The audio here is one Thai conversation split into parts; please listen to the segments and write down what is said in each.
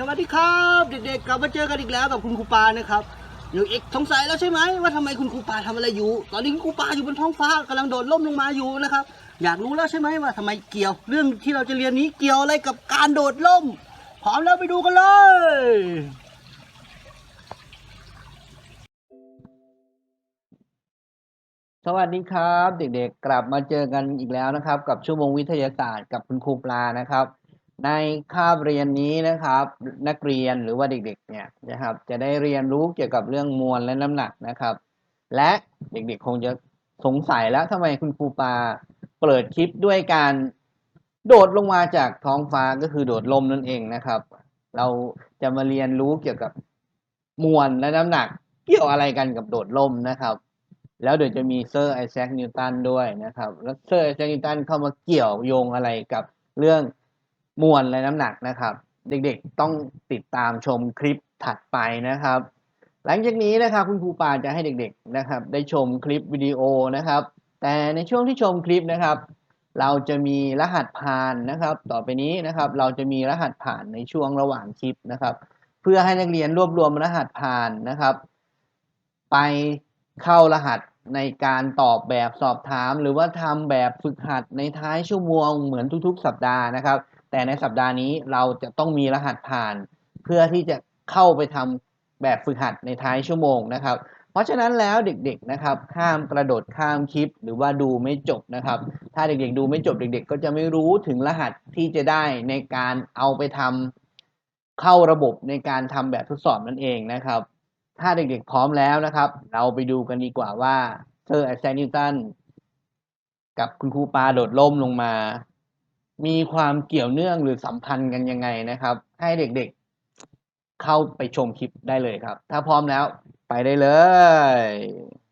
สวัสดีครับ เด็กๆกลับมาเจอกันอีกแล้วกับคุณครูปานะครับเดี๋ยวเอกสงสัยแล้วใช่ไหมว่าทำไมคุณครูปาทำอะไรอยู่ ตอนนี้คุณครูปาอยู่บนท้องฟ้ากำลังโดดล่มลงมาอยู่นะครับ อยากรู้แล้วใช่ไหมว่าทำไมเกี่ยว เรื่องที่เราจะเรียนนี้เกี่ยวอะไรกับการโดดล่มพร้อมแล้วไปดูกันเลยสวัสดีครับ เด็กๆกลับมาเจอกันอีกแล้วนะครับ กับชั่วโมงวิทยาศาสตร์กับคุณครูปลานะครับ ในคาบเรียนนี้นะครับ นักเรียนหรือว่าเด็กๆเนี่ยนะครับ จะได้เรียนรู้เกี่ยวกับเรื่องมวลและน้ำหนักนะครับ และเด็กๆคงจะสงสัยแล้วทำไมคุณครูปาเปิดคลิปด้วยการโดดลงมาจากท้องฟ้าก็คือโดดลมนั่นเองนะครับ เราจะมาเรียนรู้เกี่ยวกับมวลและน้ำหนัก เกี่ยวอะไรกันกับโดดล่มนะครับ แล้วเดี๋ยวจะมีเซอร์ไอแซคนิวตันด้วยนะครับ แล้วเซอร์ไอแซคนิวตันเข้ามาเกี่ยวโยงอะไรกับเรื่อง มวลและน้ำหนักนะครับ เด็กๆต้องติดตามชมคลิปถัดไปนะครับ หลังจากนี้นะครับคุณครูปาจะให้เด็กๆนะครับ ได้ชมคลิปวิดีโอนะครับ แต่ในช่วงที่ชมคลิปนะครับ เราจะมีรหัสผ่านนะครับ ต่อไปนี้นะครับ เราจะมีรหัสผ่านในช่วงระหว่างคลิปนะครับ เพื่อให้นักเรียนรวบรวมรหัสผ่านนะครับ ไปเข้ารหัสในการตอบแบบสอบถาม หรือว่าทำแบบฝึกหัดในท้ายชั่วโมงเหมือนทุกๆ สัปดาห์นะครับ แต่ในสัปดาห์นี้เราจะต้องมีรหัสผ่าน เพื่อที่จะเข้าไปทำแบบฝึกหัดในท้ายชั่วโมงนะครับ เพราะฉะนั้นแล้วเด็กๆนะครับห้ามกระโดดข้ามคลิป หรือว่าดูไม่จบนะครับ ถ้าเด็กๆดูไม่จบเด็ก ๆ ก็จะไม่รู้ถึงรหัสที่จะได้ในการเอาไปทำเข้าระบบในการทำแบบทดสอบนั่นเองนะครับ ถ้าเด็กๆพร้อมแล้วนะครับ เราไปดูกันดีกว่าว่าเซอร์ไอแซนิวตันกับคุณครูปาโดดล่มลงมา มีความเกี่ยวเนื่องหรือสัมพันธ์กันยังไงนะครับ ให้เด็กๆเข้าไปชมคลิปได้เลยครับ ถ้าพร้อมแล้วไปได้เลย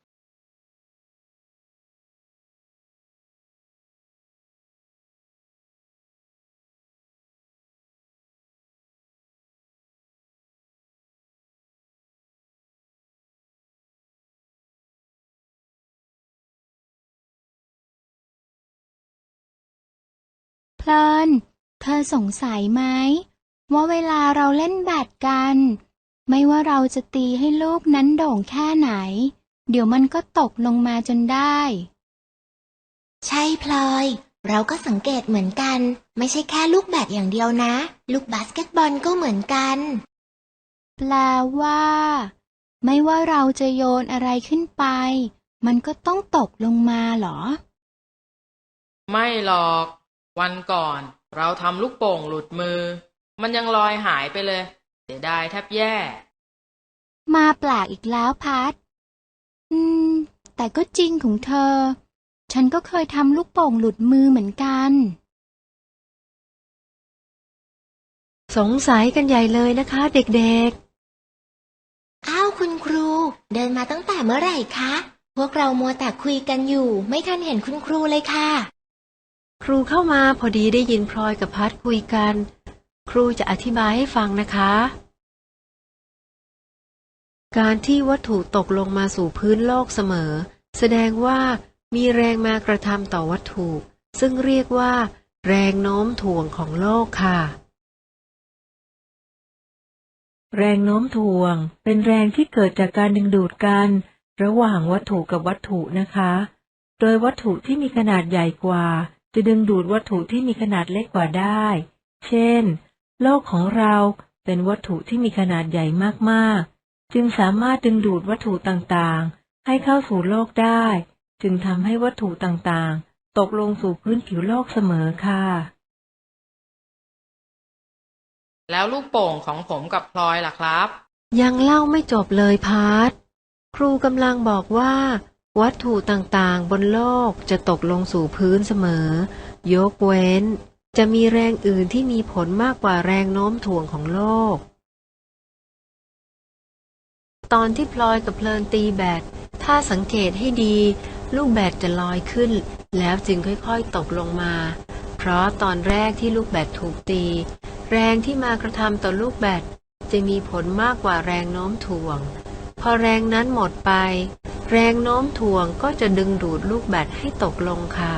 เพลิน เธอสงสัยไหมว่าเวลาเราเล่นแบดกัน ไม่ว่าเราจะตีให้ลูกนั้นโด่งแค่ไหน เดี๋ยวมันก็ตกลงมาจนได้ ใช่พลอย เราก็สังเกตเหมือนกัน ไม่ใช่แค่ลูกแบดอย่างเดียวนะ ลูกบาสเกตบอลก็เหมือนกัน แปลว่า ไม่ว่าเราจะโยนอะไรขึ้นไป มันก็ต้องตกลงมาเหรอ ไม่หรอก วันก่อนเราทำลูกโป่งหลุดมือ มันยังลอยหายไปเลยเสียดายแทบแย่ มาแปลกอีกแล้วพัดอืม แต่ก็จริงของเธอ ฉันก็เคยทำลูกโป่งหลุดมือเหมือนกัน สงสัยกันใหญ่เลยนะคะ เด็กอ้าวคุณครู เดินมาตั้งแต่เมื่อไหร่คะ พวกเรามัวแต่คุยกันอยู่ ไม่ทันเห็นคุณครูเลยค่ะๆ ครูเข้ามาพอดีได้ยินพลอยกับพัดคุยกัน ครูจะอธิบายให้ฟังนะคะ การที่วัตถุตกลงมาสู่พื้นโลกเสมอ แสดงว่ามีแรงมากระทำต่อวัตถุ ซึ่งเรียกว่า แรงโน้มถ่วงของโลกค่ะ แรงโน้มถ่วง เป็นแรงที่เกิดจากการดึงดูดกัน ระหว่างวัตถุกับวัตถุนะคะ โดยวัตถุที่มีขนาดใหญ่กว่า จะดึงดูดวัตถุที่มีขนาดเล็กกว่าได้ เช่น โลกของเราเป็นวัตถุที่มีขนาดใหญ่มากๆ จึงสามารถดึงดูดวัตถุต่างๆ ให้เข้าสู่โลกได้ จึงทำให้วัตถุต่างๆ ตกลงสู่พื้นผิวโลกเสมอค่ะ แล้วลูกโป่งของผมกับพลอยล่ะครับ ยังเล่าไม่จบเลยพาร์ทครูกำลังบอกว่า วัตถุต่างๆ บนโลกจะตกลงสู่พื้นเสมอ ยกเว้น จะมีแรงอื่นที่มีผลมากกว่าแรงโน้มถ่วงของโลก ตอนที่พลอยกับเพลินตีแบดถ้าสังเกตให้ดี ลูกแบดจะลอยขึ้น แล้วจึงค่อยๆตกลงมา เพราะตอนแรกที่ลูกแบดถูกตี แรงที่มากระทำต่อลูกแบดจะมีผลมากกว่าแรงโน้มถ่วง พอแรงนั้นหมดไป แรงโน้มถ่วงก็จะดึงดูดลูกแบดให้ตกลงค่ะ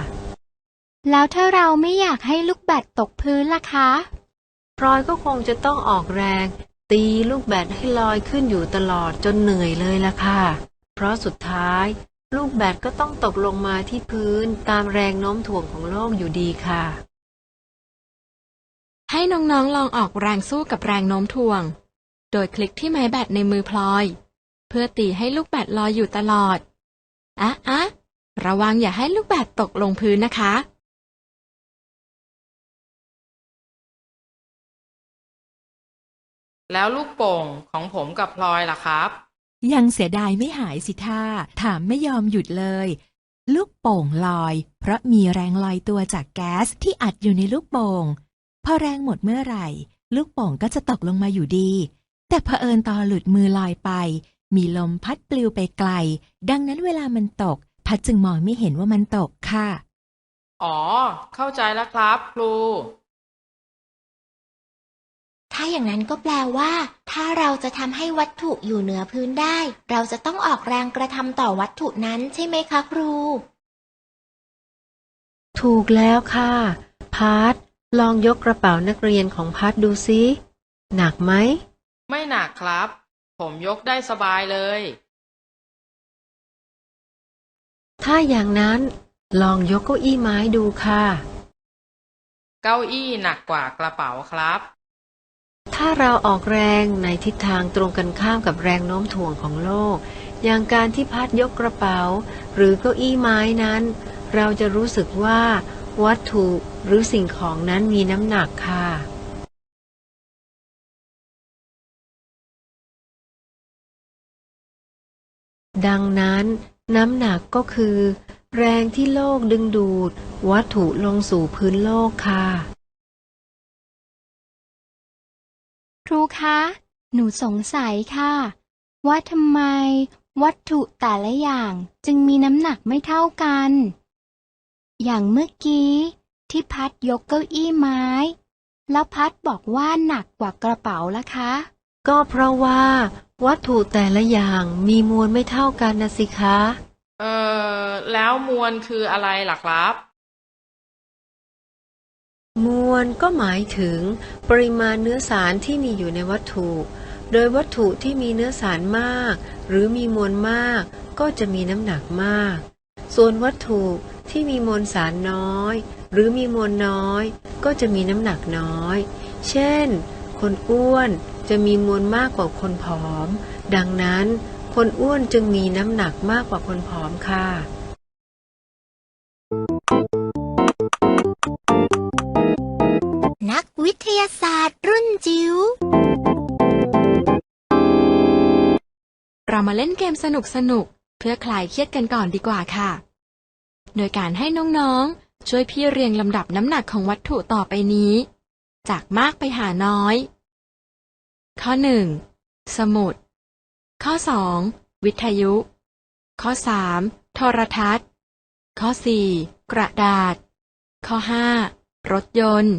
แล้วถ้าเราไม่อยากให้ลูกแบดตกพื้นล่ะคะพลอยก็คงจะต้องออกแรง ตีลูกแบดให้ลอยขึ้นอยู่ตลอดจนเหนื่อยเลยล่ะค่ะ เพราะสุดท้าย ลูกแบดก็ต้องตกลงมาที่พื้นตามแรงโน้มถ่วงของโลกอยู่ดีค่ะ ให้น้องๆลองออกแรงสู้กับแรงโน้มถ่วง โดยคลิกที่ไม้แบตในมือพลอย เพื่อตีให้ลูกแบตลอยอยู่ตลอด อะอะระวังอย่าให้ลูกแบตตกลงพื้นนะคะ แล้วลูกโป่งของผมกับพลอยล่ะครับ ยังเสียดายไม่หายสิท่า ถามไม่ยอมหยุดเลย ลูกโป่งลอย เพราะมีแรงลอยตัวจากแก๊สที่อัดอยู่ในลูกโป่ง พอแรงหมดเมื่อไหร่ ลูกโป่งก็จะตกลงมาอยู่ดี แต่เผอิญตอนหลุดมือลอยไป มีลมพัดปลิวไปไกล ดังนั้นเวลามันตก พัดจึงมองไม่เห็นว่ามันตกค่ะ อ๋อ เข้าใจแล้วครับครู ถ้าอย่างนั้นก็แปลว่า ถ้าเราจะทำให้วัตถุอยู่เหนือพื้นได้ เราจะต้องออกแรงกระทำต่อวัตถุนั้นใช่ไหมคะครู ถูกแล้วค่ะ พัดลองยกกระเป๋านักเรียนของพัดดูซิ หนักไหม ไม่หนักครับ ผมยกได้สบายเลย ถ้าอย่างนั้นลองยกเก้าอี้ไม้ดูค่ะ เก้าอี้หนักกว่ากระเป๋าครับ ถ้าเราออกแรงในทิศทางตรงกันข้ามกับแรงโน้มถ่วงของโลก อย่างการที่พัดยกกระเป๋า หรือเก้าอี้ไม้นั้น เราจะรู้สึกว่า วัตถุหรือสิ่งของนั้นมีน้ำหนักค่ะ ดังนั้น น้ำหนักก็คือ แรงที่โลกดึงดูด วัตถุลงสู่พื้นโลกค่ะ ครูคะ หนูสงสัยค่ะ ว่าทำไม วัตถุแต่ละอย่างจึงมีน้ำหนักไม่เท่ากัน อย่างเมื่อกี้ที่พัดยกเก้าอี้ไม้ แล้วพัดบอกว่าหนักกว่ากระเป๋าละคะ ก็เพราะว่า วัตถุแต่ละอย่างมีมวลไม่เท่ากันนะสิคะ เอ่อแล้วมวลคืออะไรล่ะครับ มวลก็หมายถึง ปริมาณเนื้อสารที่มีอยู่ในวัตถุ โดยวัตถุที่มีเนื้อสารมาก หรือมีมวลมาก ก็จะมีน้ำหนักมาก ส่วนวัตถุที่มีมวลสารน้อย หรือมีมวลน้อย ก็จะมีน้ำหนักน้อย เช่น คนอ้วนจะมีมวลมากกว่าคนผอม ดังนั้นคนอ้วนจึงมีน้ำหนักมากกว่าคนผอมค่ะ นักวิทยาศาสตร์รุ่นจิ๋ว เรามาเล่นเกมสนุกๆเพื่อคลายเครียดกันก่อนดีกว่าค่ะ โดยการให้น้องๆ ช่วยพี่เรียงลำดับน้ำหนักของวัตถุต่อไปนี้ จากมากไปหาน้อย ข้อ 1. สมุด ข้อ 2. วิทยุ ข้อ 3. โทรทัศน์ ข้อ 4. กระดาษ ข้อ 5. รถยนต์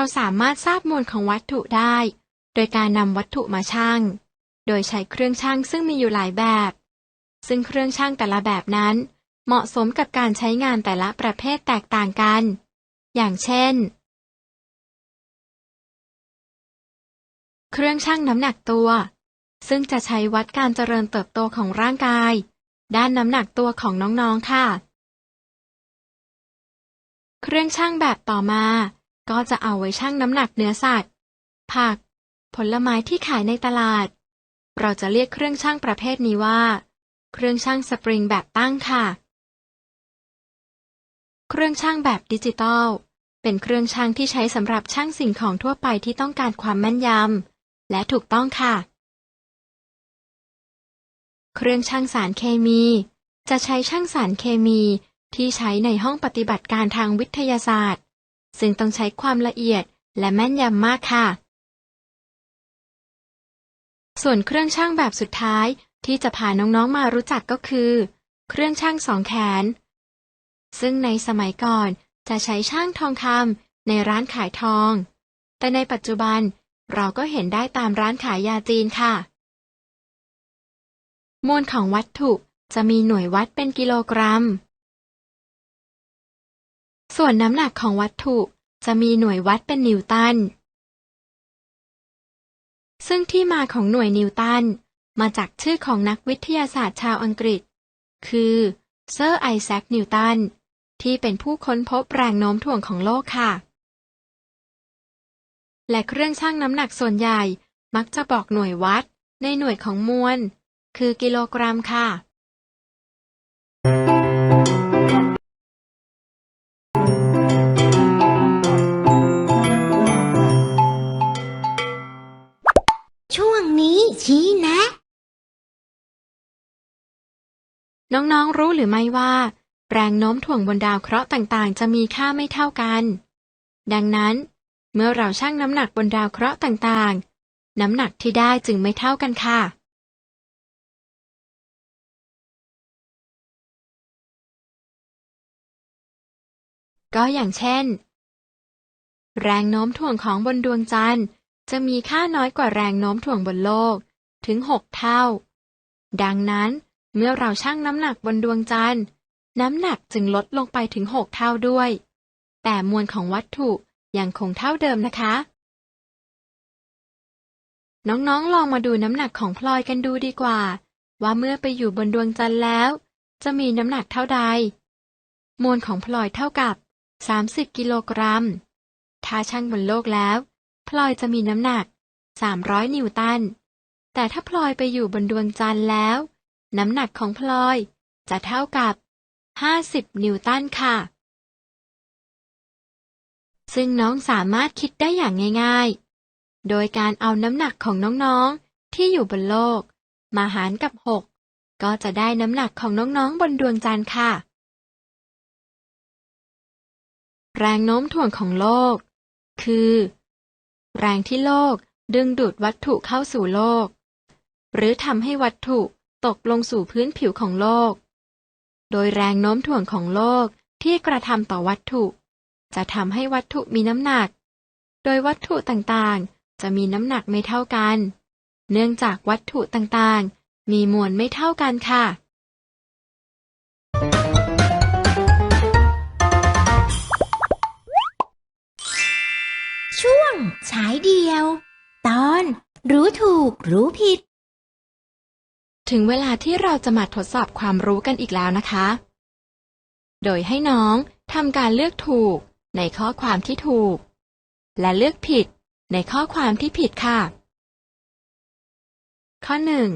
เราสามารถทราบมวลของวัตถุได้ โดยการนำวัตถุมาชั่ง โดยใช้เครื่องชั่งซึ่งมีอยู่หลายแบบ ซึ่งเครื่องชั่งแต่ละแบบนั้น เหมาะสมกับการใช้งานแต่ละประเภทแตกต่างกัน อย่างเช่น เครื่องชั่งน้ำหนักตัว ซึ่งจะใช้วัดการเจริญเติบโตของร่างกาย ด้านน้ำหนักตัวของน้องๆค่ะ เครื่องชั่งแบบต่อมา ก็จะเอาไว้ชั่งน้ำหนักเนื้อสัตว์ ผัก ผลไม้ที่ขายในตลาด เราจะเรียกเครื่องชั่งประเภทนี้ว่า เครื่องชั่งสปริงแบบตั้งค่ะ เครื่องชั่งแบบดิจิตอลเป็นเครื่องชั่งที่ใช้สำหรับชั่งสิ่งของทั่วไปที่ต้องการความแม่นยำและถูกต้องค่ะ เครื่องชั่งสารเคมี จะใช้ชั่งสารเคมีที่ใช้ในห้องปฏิบัติการทางวิทยาศาสตร์ ซึ่งต้องใช้ความละเอียดและแม่นยำมากค่ะ ส่วนเครื่องชั่งแบบสุดท้ายที่จะพาน้องๆมารู้จักก็คือ เครื่องช่างสองแขน ซึ่งในสมัยก่อนจะใช้ช่างทองคำในร้านขายทอง แต่ในปัจจุบันเราก็เห็นได้ตามร้านขายยาจีนค่ะ มวลของวัตถุจะมีหน่วยวัดเป็นกิโลกรัม ส่วนน้ำหนักของวัตถุจะมีหน่วยวัดเป็นนิวตัน ซึ่งที่มาของหน่วยนิวตัน มาจากชื่อของนักวิทยาศาสตร์ชาวอังกฤษ คือเซอร์ไอแซคนิวตัน ที่เป็นผู้ค้นพบแรงโน้มถ่วงของโลกค่ะ และเครื่องชั่งน้ำหนักส่วนใหญ่มักจะบอกหน่วยวัดในหน่วยของมวล คือกิโลกรัมค่ะ น้องๆรู้หรือไม่ว่า แรงโน้มถ่วงบนดาวเคราะห์ต่างๆ จะมีค่าไม่เท่ากัน ดังนั้น เมื่อเราชั่งน้ำหนักบนดาวเคราะห์ต่างๆ น้ำหนักที่ได้จึงไม่เท่ากันค่ะ ก็อย่างเช่น แรงโน้มถ่วงของบนดวงจันทร์ จะมีค่าน้อยกว่าแรงโน้มถ่วงบนโลกถึง 6 เท่า ดังนั้น เมื่อเราชั่งน้ำหนักบนดวงจันทร์ น้ำหนักจึงลดลงไปถึง6เท่าด้วย แต่มวลของวัตถุยังคงเท่าเดิมนะคะ น้องๆ ลองมาดูน้ำหนักของพลอยกันดูดีกว่า ว่าเมื่อไปอยู่บนดวงจันทร์แล้ว จะมีน้ำหนักเท่าใด มวลของพลอยเท่ากับ 30 กิโลกรัม ถ้าชั่งบนโลกแล้ว พลอยจะมีน้ำหนัก 300 นิวตัน แต่ถ้าพลอยไปอยู่บนดวงจันทร์แล้ว น้ำหนักของพลอย จะเท่ากับ 50 นิวตันค่ะ ซึ่งน้องสามารถคิดได้อย่างง่าย ๆ โดยการเอาน้ำหนักของน้องๆ ที่อยู่บนโลก มาหารกับ 6 ก็จะได้น้ำหนักของน้องๆ บนดวงจันทร์ค่ะ แรงโน้มถ่วงของโลก คือ แรงที่โลกดึงดูดวัตถุเข้าสู่โลก หรือทำให้วัตถุ ตกลงสู่พื้นผิวของโลก โดยแรงโน้มถ่วงของโลกที่กระทำต่อวัตถุ จะทำให้วัตถุมีน้ำหนัก โดยวัตถุต่างๆ จะมีน้ำหนักไม่เท่ากัน เนื่องจากวัตถุต่างๆ มีมวลไม่เท่ากันค่ะช่วงฉายเดียว ตอนรู้ถูกรู้ผิด ถึงเวลาที่เราจะมาทดสอบความรู้กันอีกแล้วนะคะ โดยให้น้องทำการเลือกถูกในข้อความที่ถูก และเลือกผิดในข้อความที่ผิดค่ะ ข้อหนึ่ง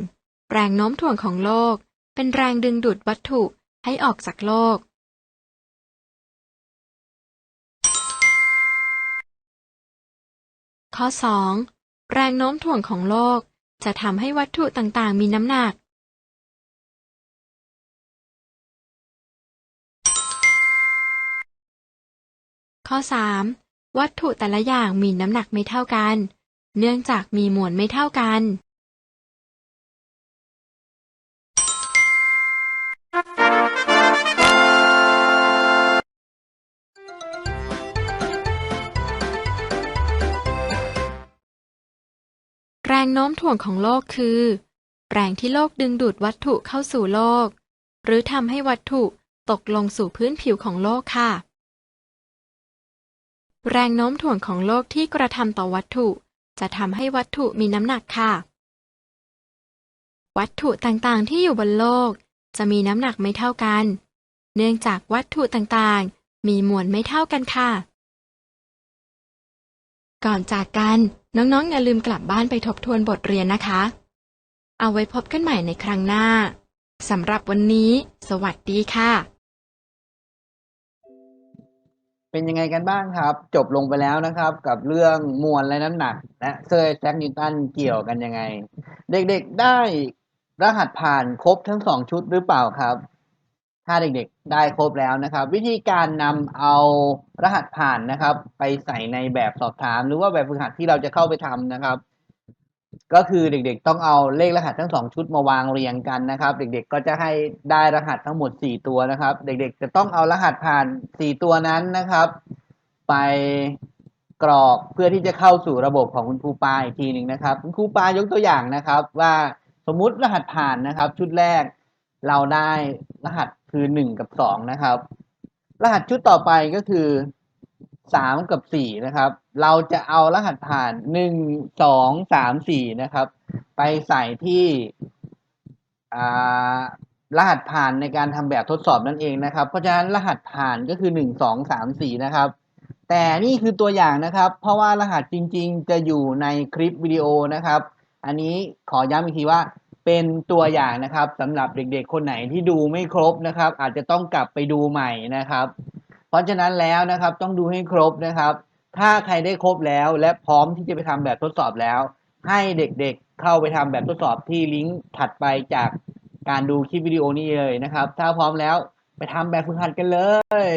แรงโน้มถ่วงของโลก เป็นแรงดึงดูดวัตถุให้ออกจากโลก ข้อ 2. แรงโน้มถ่วงของโลกจะทำให้วัตถุต่างๆ มีน้ำหนัก ข้อ 3. วัตถุแต่ละอย่างมีน้ำหนักไม่เท่ากัน เนื่องจากมีมวลไม่เท่ากัน แรงโน้มถ่วงของโลกคือ แรงที่โลกดึงดูดวัตถุเข้าสู่โลก หรือทำให้วัตถุตกลงสู่พื้นผิวของโลกค่ะ แรงโน้มถ่วงของโลกที่กระทำต่อวัตถุ จะทำให้วัตถุมีน้ำหนักค่ะ วัตถุต่างๆที่อยู่บนโลก จะมีน้ำหนักไม่เท่ากัน เนื่องจากวัตถุต่างๆ มีมวลไม่เท่ากันค่ะ ก่อนจากกัน น้องๆอย่าลืมกลับบ้านไปทบทวนบทเรียนนะคะ เอาไว้พบกันใหม่ในครั้งหน้าสำหรับวันนี้ สวัสดีค่ะ เป็นยังไงกันบ้างครับ จบลงไปแล้วนะครับ กับเรื่องมวลและน้ำหนัก และเซอร์แซคนิวตันเกี่ยวกันยังไง เด็กๆได้รหัสผ่านครบทั้งสองชุดหรือเปล่าครับ ถ้าเด็กๆได้ครบแล้วนะครับ วิธีการนำเอารหัสผ่านนะครับ ไปใส่ในแบบสอบถาม หรือว่าแบบฝึกหัดที่เราจะเข้าไปทำนะครับ ก็คือเด็กๆต้องเอาเลขรหัสทั้งสองชุดมาวางเรียงกันนะครับ เด็กๆก็จะให้ได้รหัสทั้งหมดสี่ตัวนะครับ เด็กๆจะต้องเอารหัสผ่านสี่ตัวนั้นนะครับ ไปกรอกเพื่อที่จะเข้าสู่ระบบของคุณครูปาอีกทีหนึ่งนะครับ คุณครูปายกตัวอย่างนะครับ ว่าสมมุติรหัสผ่านนะครับ ชุดแรกเราได้รหัสคือหนึ่งกับสองนะครับ รหัสชุดต่อไปก็คือ สามกับสี่นะครับ เราจะเอารหัสผ่านหนึ่งสองสามสี่นะครับ ไปใส่ที่รหัสผ่านในการทำแบบทดสอบนั่นเองนะครับ เพราะฉะนั้นรหัสผ่านก็คือหนึ่งสองสามสี่นะครับ แต่นี่คือตัวอย่างนะครับ เพราะว่ารหัสจริง ๆ จะอยู่ในคลิปวิดีโอนะครับ อันนี้ขอย้ำอีกทีว่าเป็นตัวอย่างนะครับสำหรับเด็กๆ คนไหนที่ดูไม่ครบนะครับ อาจจะต้องกลับไปดูใหม่นะครับ ราะฉะนั้นแล้วนะครับต้องดูให้ครบนะครับ ถ้าใครได้ครบแล้วและพร้อมที่จะไปทำแบบทดสอบแล้ว ให้เด็กๆเข้าไปทำแบบทดสอบที่ลิงก์ถัดไปจากการดูคลิปวิดีโอนี้เลยนะครับ ถ้าพร้อมแล้วไปทำแบบฝึกหัดกันเลย